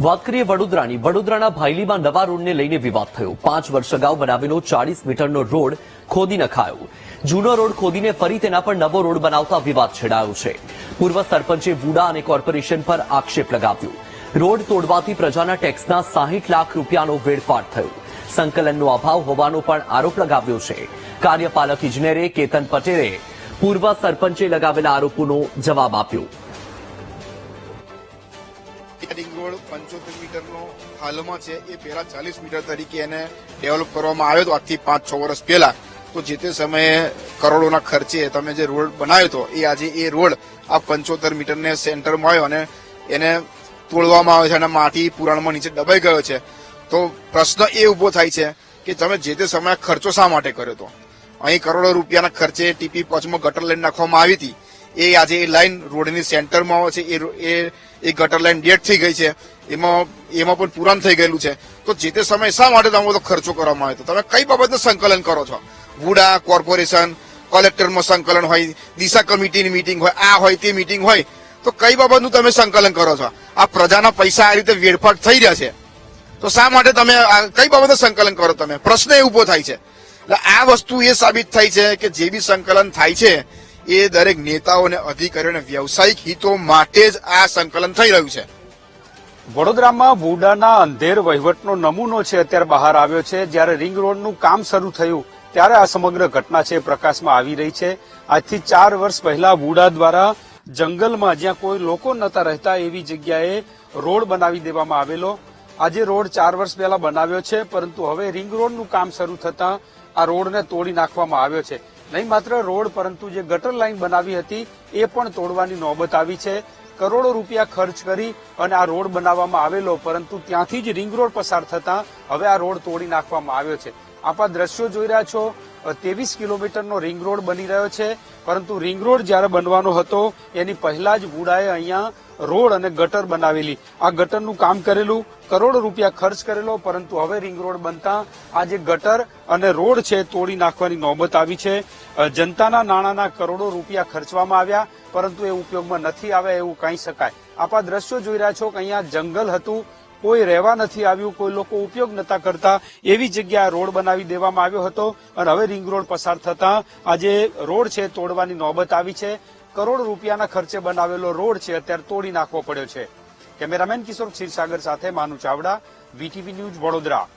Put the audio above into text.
વાત કરીએ વડોદરાની. વડોદરાના ભાયલીમાં નવા રોડને લઈને વિવાદ થયો. પાંચ વર્ષ અગાઉ બનાવેલો ચાળીસ મીટરનો રોડ ખોદી નખાયો. જૂનો રોડ ખોદીને ફરી તેના પર નવો રોડ બનાવતા વિવાદ છેડાયો છે. પૂર્વ સરપંચે વુડા અને કોર્પોરેશન પર આક્ષેપ લગાવ્યો. રોડ તોડવાથી પ્રજાના ટેક્સના સાહીઠ લાખ રૂપિયાનો વેડફાટ થયો. સંકલનનો અભાવ હોવાનો પણ આરોપ લગાવ્યો છે. કાર્યપાલક ઇજનેરે કેતન પટેલે પૂર્વ સરપંચે લગાવેલા આરોપોનો જવાબ આપ્યો. રિંગ રોડ પંચોતેર મીટરનો હાલમાં છે. એ પહેલા ચાલીસ મીટર તરીકે એને ડેવલપ કરવામાં આવ્યો હતો. આજથી પાંચ છ વર્ષ પહેલા. તો જે તે સમયે કરોડોના ખર્ચે તમે જે રોડ બનાવ્યો હતો, એ આજે એ રોડ આ પંચોતેર મીટરને સેન્ટરમાં આવ્યો અને એને તોડવામાં આવે છે અને માટી પુરાણમાં નીચે દબાઈ ગયો છે. તો પ્રશ્ન એ ઊભો થાય છે કે તમે જે તે સમયે ખર્ચો શા માટે કર્યો હતો? અહીં કરોડો રૂપિયાના ખર્ચે ટીપી પોચમાં ગટર લાઈન નાખવામાં આવી હતી. એ આજે એ લાઈન રોડની સેન્ટરમાં છે, એ એ ગટર લાઈન ડેટ થઈ ગઈ છે. એમાં એમાં પણ પુરાણ થઈ ગયેલું છે. તો જે તે સમય શા માટે તમે બધો ખર્ચો કરવામાં આવ્યો? તમે કઈ બાબતનું સંકલન કરો છો? વુડા કોર્પોરેશન, કલેક્ટરમાં સંકલન હોય, દિશા કમિટીની મીટિંગ હોય, આ હોય, તે મીટિંગ હોય. તો કઈ બાબતનું તમે સંકલન કરો છો? આ પ્રજાના પૈસા આ રીતે વેડફાટ થઈ રહ્યા છે. તો શા માટે તમે કઈ બાબતે સંકલન કરો તમે? પ્રશ્ન એ ઊભો થાય છે. એટલે આ વસ્તુ એ સાબિત થાય છે કે જે બી સંકલન થાય છે એ દરેક નેતાઓ અને અધિકારીઓને વ્યવસાયિક હિતો માટે જ આ સંકલન થઈ રહ્યું છે. વડોદરામાં વુડાના અંધેર વહીવટનો નમૂનો છે અત્યારે બહાર આવ્યો છે. જ્યારે રિંગ રોડનું કામ શરૂ થયું, ત્યારે આ સમગ્ર ઘટના છે પ્રકાશમાં આવી રહી છે. આજથી ચાર વર્ષ પહેલા વુડા દ્વારા જંગલમાં જ્યાં કોઈ લોકો નતા રહેતા, એવી જગ્યાએ રોડ બનાવી દેવામાં આવેલો. આજે રોડ ચાર વર્ષ પહેલા બનાવ્યો છે, પરંતુ હવે રિંગ રોડનું કામ શરૂ થતા આ રોડને તોડી નાખવામાં આવ્યો છે. નહીં માત્ર રોડ, પરંતુ જે ગટર લાઈન બનાવી હતી, એ પણ તોડવાની નોબત આવી છે. કરોડો રૂપિયા ખર્ચ કરી અને આ રોડ બનાવવામાં આવેલો, પરંતુ ત્યાંથી જ રિંગ રોડ પસાર થતા હવે આ રોડ તોડી નાખવામાં આવ્યો છે. આપ દ્રશ્યો જોઈ રહ્યા છો. ત્રેવીસ કિલોમીટરનો રિંગ રોડ બની રહ્યો છે. પરંતુ રિંગ રોડ જ્યારે બનવાનો હતો, એની પહેલા જ વુડાએ અહીંયા રોડ અને ગટર બનાવેલી. આ ગટરનું કામ કરેલું, કરોડો રૂપિયા ખર્ચ કરેલો, પરંતુ હવે રિંગ રોડ બનતા આ જે ગટર અને રોડ છે, તોડી નાખવાની નોબત આવી છે. જનતાના નાણાંના કરોડો રૂપિયા ખર્ચવામાં આવ્યા, પરંતુ એ ઉપયોગમાં નથી આવ્યા એવું કહી શકાય. આપા દ્રશ્યો જોઈ રહ્યા છો કે અહીંયા જંગલ હતું કોઈ રહેવા નથી આવ્યું, કોઈ લોકો ઉપયોગ નતા કરતા, એવી જગ્યાએ રોડ બનાવી દેવામાં આવ્યો હતો અને હવે રિંગ રોડ પસાર થતા આજે રોડ છે તોડવાની નોબત આવી છે. કરોડ રૂપિયાના ખર્ચે બનાવેલો રોડ છે, અત્યારે તોડી નાખવો પડ્યો છે. કેમેરામેન કિશોર ક્ષીરસાગર સાથે માનુ ચાવડા, વીટીવી ન્યૂઝ વડોદરા.